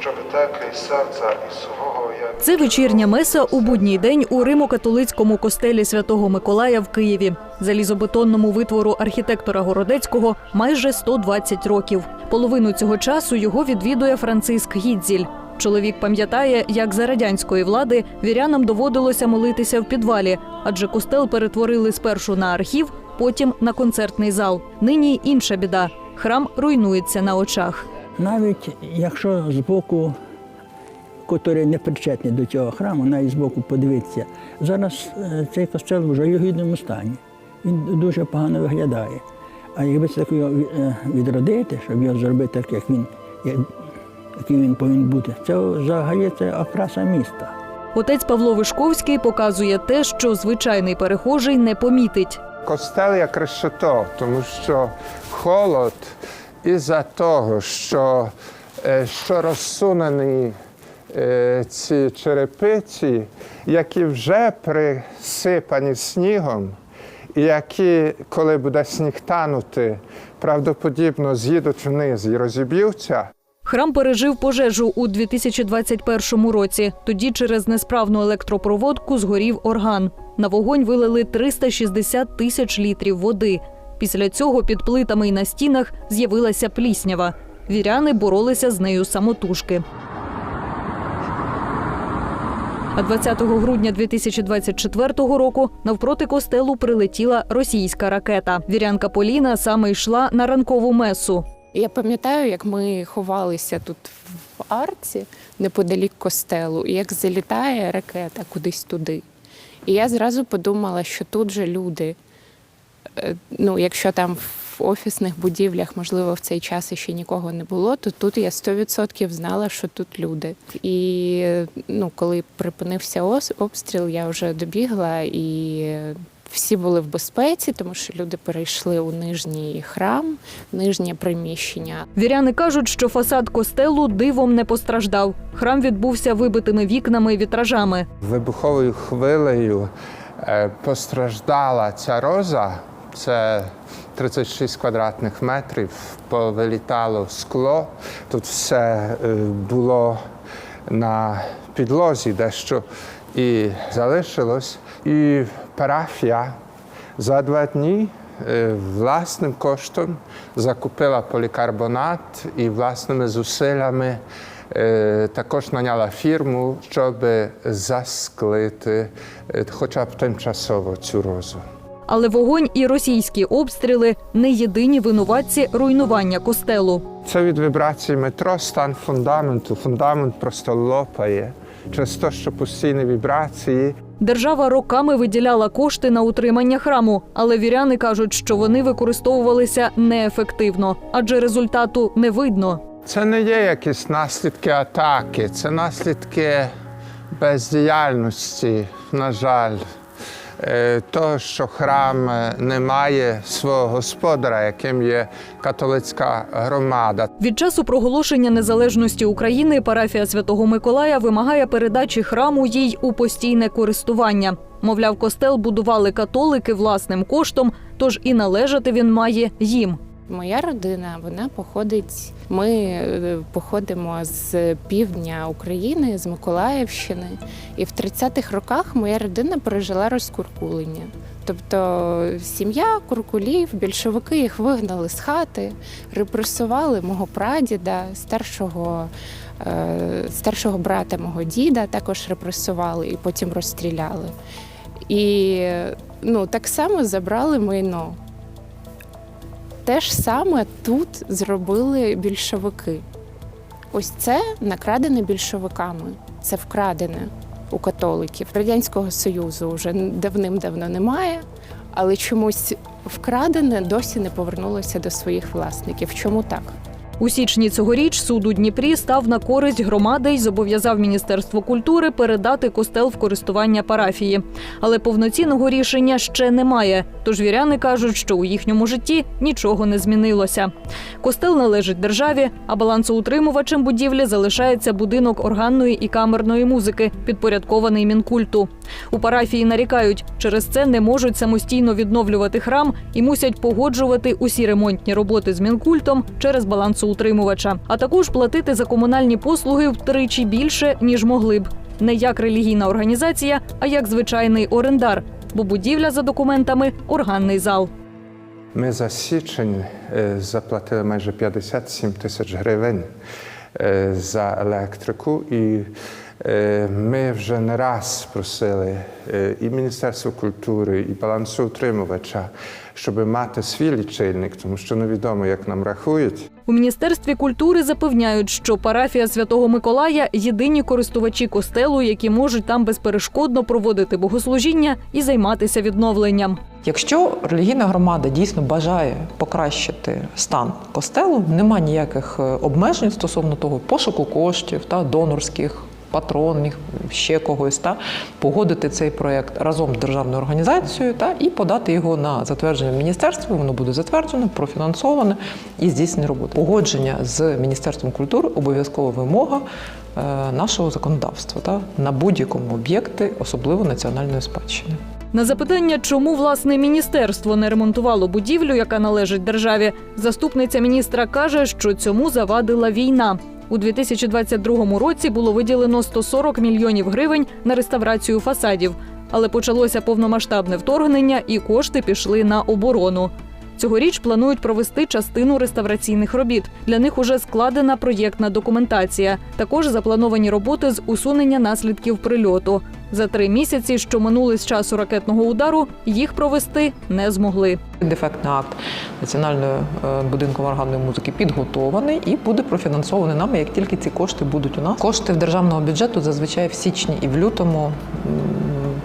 що витекли із серця і сухого, як Це вечірня меса у будній день у Римо-католицькому костелі Святого Миколая в Києві. Залізобетонному витвору архітектора Городецького майже 120 років. Половину цього часу його відвідує Франциск Гідзіль. Чоловік пам'ятає, як за радянської влади вірянам доводилося молитися в підвалі, адже костел перетворили спершу на архів, потім на концертний зал. Нині інша біда. Храм руйнується на очах. Навіть якщо з боку, котрий не причетний до цього храму, навіть з боку подивитися, зараз е, цей костел в жалюгідному стані. Він дуже погано виглядає. А якби це його е, відродити, щоб його зробити так, як він, як- яким він повинен бути, це взагалі це окраса міста. Отець Павло Вишковський показує те, що звичайний перехожий не помітить. Костел як решето, тому що холод із-за того, що, е, що розсунені е, ці черепиці, які вже присипані снігом, і які, коли буде сніг танути, правдоподібно з'їдуть вниз і розіб'ються. Храм пережив пожежу у 2021 році. Тоді через несправну електропроводку згорів орган. На вогонь вилили 360 тисяч літрів води. Після цього під плитами і на стінах з'явилася пліснява. Віряни боролися з нею самотужки. А 20 грудня 2024 року навпроти костелу прилетіла російська ракета. Вірянка Поліна саме йшла на ранкову месу. Я пам'ятаю, як ми ховалися тут в арці неподалік костелу, і як залітає ракета кудись туди. І я зразу подумала, що тут же люди. Е, Ну, якщо там в офісних будівлях, можливо, в цей час ще нікого не було, то тут я 100% знала, що тут люди. І ну, коли припинився обстріл, я вже добігла і всі були в безпеці, тому що люди перейшли у нижній храм, нижнє приміщення. Віряни кажуть, що фасад костелу дивом не постраждав. Храм відбувся вибитими вікнами і вітражами. Вибуховою хвилею е, постраждала ця роза. Це 36 квадратних метрів, повилітало скло. Тут все е, було на підлозі, дещо і залишилось. І парафія за два дні е, власним коштом закупила полікарбонат і власними зусиллями е, також наняла фірму, щоб засклити хоча б тимчасово цю розу. Але вогонь і російські обстріли не єдині винуватці руйнування костелу. Це від вібрації метро, стан фундаменту. Фундамент просто лопає через те, що постійні вібрації. Держава роками виділяла кошти на утримання храму, але віряни кажуть, що вони використовувалися неефективно, адже результату не видно. Це не є якісь наслідки атаки, це наслідки бездіяльності, на жаль, того, що храм е, не має свого господаря, яким є католицька громада. Від часу проголошення незалежності України парафія Святого Миколая вимагає передачі храму їй у постійне користування. Мовляв, костел будували католики власним коштом, тож і належати він має їм. Моя родина вона походить. Ми е, походимо з півдня України, з Миколаївщини. І в 30-х роках моя родина пережила розкуркулення. Тобто сім'я куркулів, більшовики їх вигнали з хати, репресували мого прадіда, старшого, е, старшого брата мого діда також репресували і потім розстріляли. І ну, так само забрали майно. Те ж саме тут зробили більшовики. Ось це накрадене більшовиками. Це вкрадене у католиків. Радянського Союзу вже давним-давно немає, але чомусь вкрадене досі не повернулося до своїх власників. Чому так? У січні цьогоріч суд у Дніпрі став на користь громади й зобов'язав Міністерство культури передати костел в користування парафії. Але повноцінного рішення ще немає. Тож віряни кажуть, що у їхньому житті нічого не змінилося. Костел належить державі, а балансоутримувачем будівлі залишається будинок органної і камерної музики, підпорядкований мінкульту. У парафії нарікають, через це не можуть самостійно відновлювати храм і мусять погоджувати усі ремонтні роботи з мінкультом через балансоутримувача, а також платити за комунальні послуги втричі більше ніж могли б. Не як релігійна організація, а як звичайний орендар, бо будівля за документами органний зал. Ми за січень е, заплатили майже 57 тисяч гривень е, за електрику, і ми вже не раз просили е, і Міністерство культури, і балансоутримувача, щоб мати свій лічильник, тому що невідомо, як нам рахують. У міністерстві культури запевняють, що парафія Святого Миколая єдині користувачі костелу, які можуть там безперешкодно проводити богослужіння і займатися відновленням. Якщо релігійна громада дійсно бажає покращити стан костелу, нема ніяких е, обмежень стосовно того пошуку коштів та донорських. Патронних, ще когось, та погодити цей проєкт разом з державною організацією та і подати його на затвердження міністерства. Воно буде затверджено, профінансоване і здійснення роботи. Погодження з міністерством культури обов'язкова вимога е, нашого законодавства та на будь-якому об'єкти, особливо національної спадщини. На запитання, чому власне міністерство не ремонтувало будівлю, яка належить державі, заступниця міністра каже, що цьому завадила війна. У 2022 році було виділено 140 мільйонів гривень на реставрацію фасадів, але почалося повномасштабне вторгнення, і кошти пішли на оборону. Цьогоріч планують провести частину реставраційних робіт. Для них уже складена проєктна документація. Також заплановані роботи з усунення наслідків прильоту. За три місяці, що минули з часу ракетного удару, їх провести не змогли. Дефектний акт національної е, будинку органної музики підготований і буде профінансований нами, як тільки ці кошти будуть у нас. Кошти в державного бюджету зазвичай в січні і в лютому.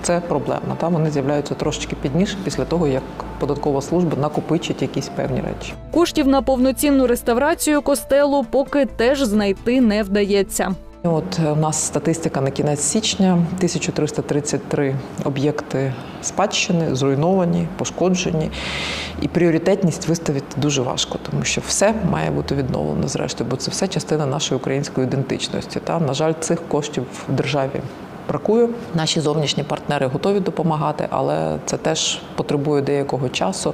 Це проблема. Та вони з'являються трошечки пізніше після того, як податкова служба накопичить якісь певні речі. Коштів на повноцінну реставрацію костелу поки теж знайти не вдається. От е, у нас статистика на кінець січня: 1333 об'єкти спадщини зруйновані, пошкоджені. І пріоритетність виставити дуже важко, тому що все має бути відновлено зрештою, бо це все частина нашої української ідентичності. Та на жаль, цих коштів в державі. Бракує. Наші зовнішні партнери готові допомагати, але це теж потребує деякого часу.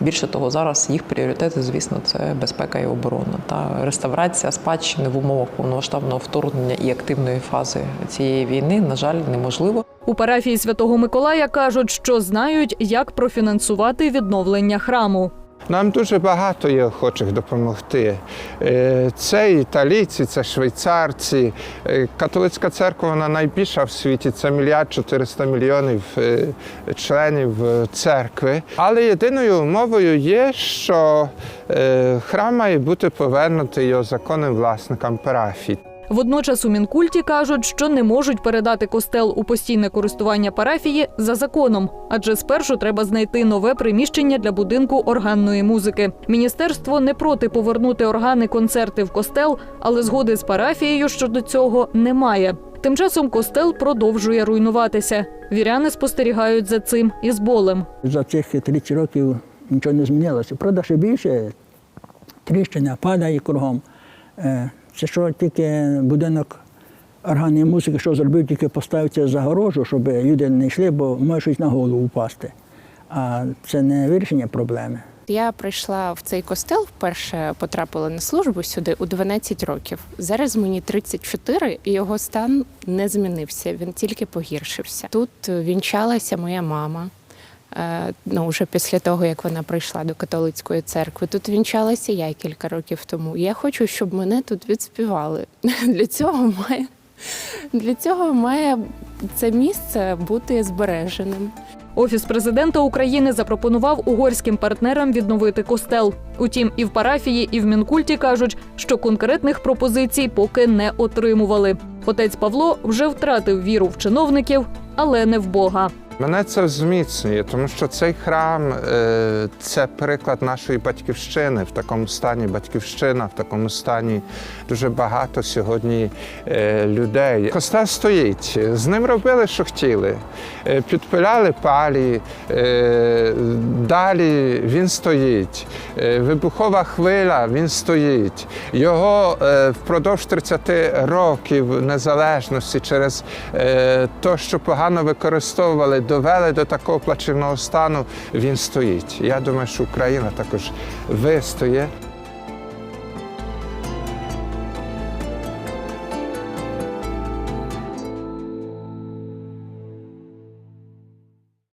Більше того, зараз їх пріоритети, звісно, це безпека і оборона. Та реставрація спадщини в умовах повномасштабного вторгнення і активної фази цієї війни, на жаль, неможливо. У парафії Святого Миколая кажуть, що знають, як профінансувати відновлення храму. Нам дуже багато є охочих допомогти. Е, Це італійці, це швейцарці. Е, Католицька церква вона найбільша в світі. Це мільярд 400 мільйонів е, членів церкви. Але єдиною умовою є, що храм має бути повернутий його законним власникам парафії. Водночас у Мінкульті кажуть, що не можуть передати костел у постійне користування парафії за законом, адже спершу треба знайти нове приміщення для будинку органної музики. Міністерство не проти повернути органи концерти в костел, але згоди з парафією щодо цього немає. Тим часом костел продовжує руйнуватися. Віряни спостерігають за цим із болем. За цих 30 років нічого не змінилося. Правда, ще більше тріщина падає кругом. Це що тільки будинок органної музики, що зробив, тільки поставився загорожу, щоб люди не йшли, бо може щось на голову впасти. А це не вирішення проблеми. Я прийшла в цей костел, вперше потрапила на службу сюди у 12 років. Зараз мені 34, і його стан не змінився. Він тільки погіршився. Тут вінчалася моя мама. Е, Ну, вже після того, як вона прийшла до католицької церкви, тут вінчалася я кілька років тому. Я хочу, щоб мене тут відспівали. Для цього має для цього має це місце бути збереженим. Офіс президента України запропонував угорським партнерам відновити костел. Утім, і в парафії, і в мінкульті кажуть, що конкретних пропозицій поки не отримували. Отець Павло вже втратив віру в чиновників, але не в Бога. Мене це зміцнює, тому що цей храм е, це приклад нашої батьківщини. В такому стані батьківщина, в такому стані дуже багато сьогодні е, людей. Костел стоїть, з ним робили, що хотіли. Е, Підпиляли палі, далі він стоїть. Вибухова хвиля, він стоїть. Його впродовж 30 років незалежності через те, що погано використовували, довели до такого плачевного стану, він стоїть. Я думаю, що Україна також вистоє.